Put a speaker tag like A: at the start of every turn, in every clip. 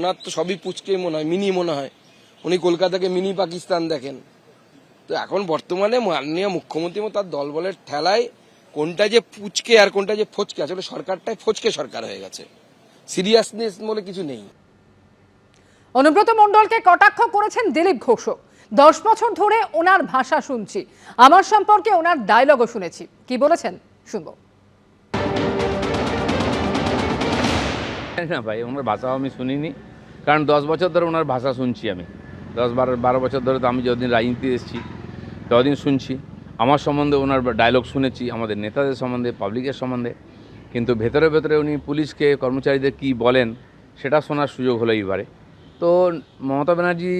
A: ওনার তো সবই পুচকেই মনে হয় মিনি মনে হয়। উনি কলকাতাকে মিনি পাকিস্তান দেখেন। তো এখন বর্তমানে মাননীয় মুখ্যমন্ত্রী এবং তার দলবলের ঠেলায় কোনটা যে পুচকে আর কোনটা যে ফচকে আসলে সরকারটাই ফচকে সরকার হয়ে গেছে। সিরিয়াসনেস বলে কিছু নেই।
B: অনুব্রত মণ্ডলকে কটাক্ষ করেছেন দিলীপ ঘোষ দশ বছর ধরে ওনার ভাষা শুনছি। আমার সম্পর্কে ওনার ডায়লগও শুনেছি। কি বলেছেন? শুনব।
C: না ভাই ওনার ভাষাও আমি শুনিনি। কারণ দশ বছর ধরে ওনার ভাষা শুনছি আমি। দশ বারো বারো বছর ধরে তো আমি যতদিন রাজনীতি এসেছি, ততদিন শুনছি। আমার সম্বন্ধে ওনার ডায়লগ শুনেছি, আমাদের নেতাদের সম্বন্ধে পাবলিকের সম্বন্ধে। কিন্তু ভেতরে ভেতরে উনি পুলিশকে, কর্মচারীদের কি বলেন, সেটা শোনার সুযোগ হলো এইবারে। তো মমতা ব্যানার্জি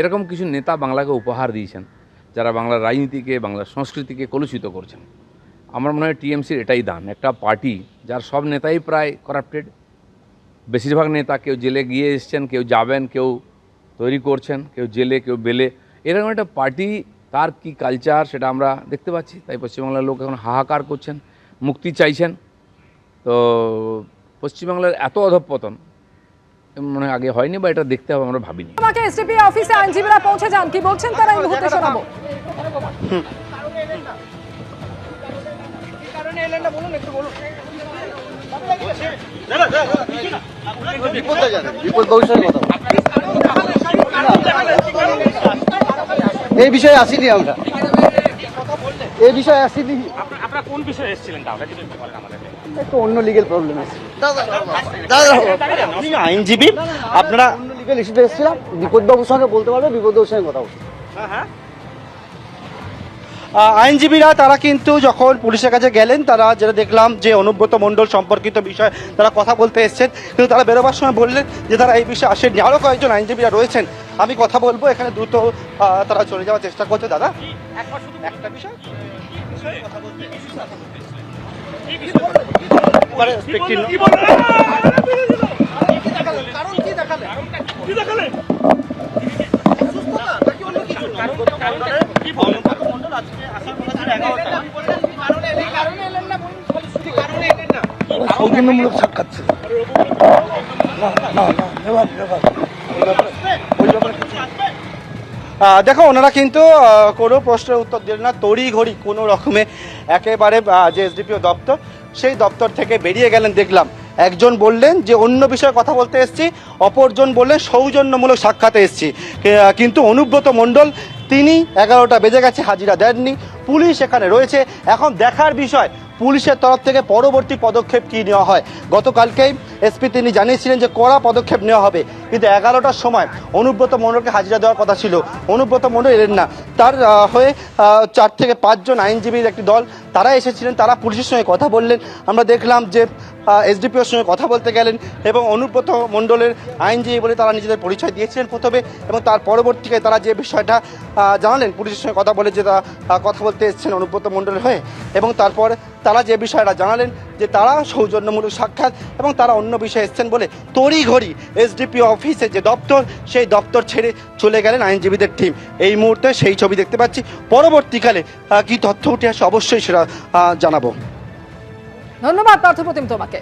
C: এরকম কিছু নেতা বাংলাকে উপহার দিয়েছেন, যারা বাংলার রাজনীতিকে, বাংলার সংস্কৃতিকে কলুষিত করছেন। আমার মনে হয় টিএমসির এটাই দান, একটা পার্টি যার সব নেতাই প্রায় করাপ্টেড বেশিরভাগ নেতা কেউ জেলে গিয়ে এসছেন কেউ যাবেন কেউ তৈরি করছেন কেউ জেলে কেউ বেলে। এরকম একটা পার্টি তার কি কালচার সেটা আমরা দেখতে পাচ্ছি। তাই পশ্চিমবাংলার লোক এখন হাহাকার করছেন মুক্তি চাইছেন। তো পশ্চিমবাংলার এত অধঃপতন মনে হয় আগে হয়নি বা এটা দেখতে হবে আমরা ভাবিনি।
B: আমাকে এসডিপি অফিসে আইনজীবীরা পৌঁছে যান কি বলছেন তারা এই মুহূর্তে শোনাবো।
D: বিপদ ভবিষ্যতের কথা এই বিষয়ে আসিনি আমরা। এই বিষয়ে আসিনি।
E: আপনারা কোন বিষয়ে এসেছিলেন তাহলে? যদি বলেন
D: একটু অন্য লিগেল প্রবলেম আছে।
E: আপনি আইনজীবী? আপনারা
D: অন্য লিগেল ইস্যুতে এসেছিলাম। বিপদবাবুর সঙ্গে বলতে পারবে বিপদবাবুর সঙ্গে কথা বলতে
E: আহ, আইনজীবীরা, তারা কিন্তু যখন পুলিশের কাছে গেলেন, তারা যেটা দেখলাম যে অনুব্রত মণ্ডল সম্পর্কিত বিষয় তারা কথা বলতে এসেছেন। কিন্তু তারা বেরোবার সময় বললেন যে তারা এই বিষয়ে আসেননি। আরও কয়েকজন আইনজীবীরা রয়েছেন। আমি কথা বলব, এখানে দ্রুত তারা চলে যাওয়ার চেষ্টা করছে। দাদা, একটা বিষয়? এবারে ব্যক্তি-
D: সৌজন্যমূলক সাক্ষাৎ
E: দেখো, ওনারা কিন্তু কোনো প্রশ্নের উত্তর দিলেন না। তড়ি ঘড়ি কোনো রকমে একেবারে যে এসডিপিও দপ্তর, সেই দপ্তর থেকে বেরিয়ে গেলেন, দেখলাম। একজন বললেন যে, অন্য বিষয়ে কথা বলতে এসেছি, অপরজন বললেন সৌজন্যমূলক সাক্ষাতে এসেছি। কিন্তু অনুব্রত মণ্ডল তিনি এগারোটা বেজে গেছে, হাজিরা দেননি। পুলিশ এখানে রয়েছে। এখন দেখার বিষয়, পুলিশের তরফ থেকে পরবর্তী পদক্ষেপ কী নেওয়া হয়? গতকালকেই এসপি তিনি জানিয়েছিলেন যে কড়া পদক্ষেপ নেওয়া হবে। কিন্তু এগারোটার সময় অনুব্রত মণ্ডলকে হাজিরা দেওয়ার কথা ছিল। অনুব্রত মণ্ডল এলেন না। তার হয়ে চার থেকে পাঁচজন আইনজীবীর একটি দল, তারা এসেছিলেন, তারা পুলিশের সঙ্গে কথা বললেন। আমরা দেখলাম যে এসডিপিওর সঙ্গে কথা বলতে গেলেন এবং অনুব্রত মণ্ডলের আইনজীবী বলে তারা নিজেদের পরিচয় দিয়েছিলেন প্রথমে এবং তার পরবর্তীতে তারা যে বিষয়টা জানালেন, পুলিশের সঙ্গে কথা বলে যে তারা কথা বলতে এসেছেন অনুব্রত মণ্ডলের হয়ে এবং তারপর তারা যে বিষয়টা জানালেন যে তারা সৌজন্যমূলক সাক্ষাৎ এবং তারা অন্য বিষয়ে এসছেন বলে তড়িঘড়ি এসডিপি অফিসে যে দপ্তর, সেই দপ্তর ছেড়ে চলে গেলেন আইনজীবীদের টিম। এই মুহূর্তে সেই ছবি দেখতে পাচ্ছি। পরবর্তীকালে কি তথ্য উঠে আসে অবশ্যই সেটা জানাব।
B: ধন্যবাদ পার্থপ্রতিম তোমাকে।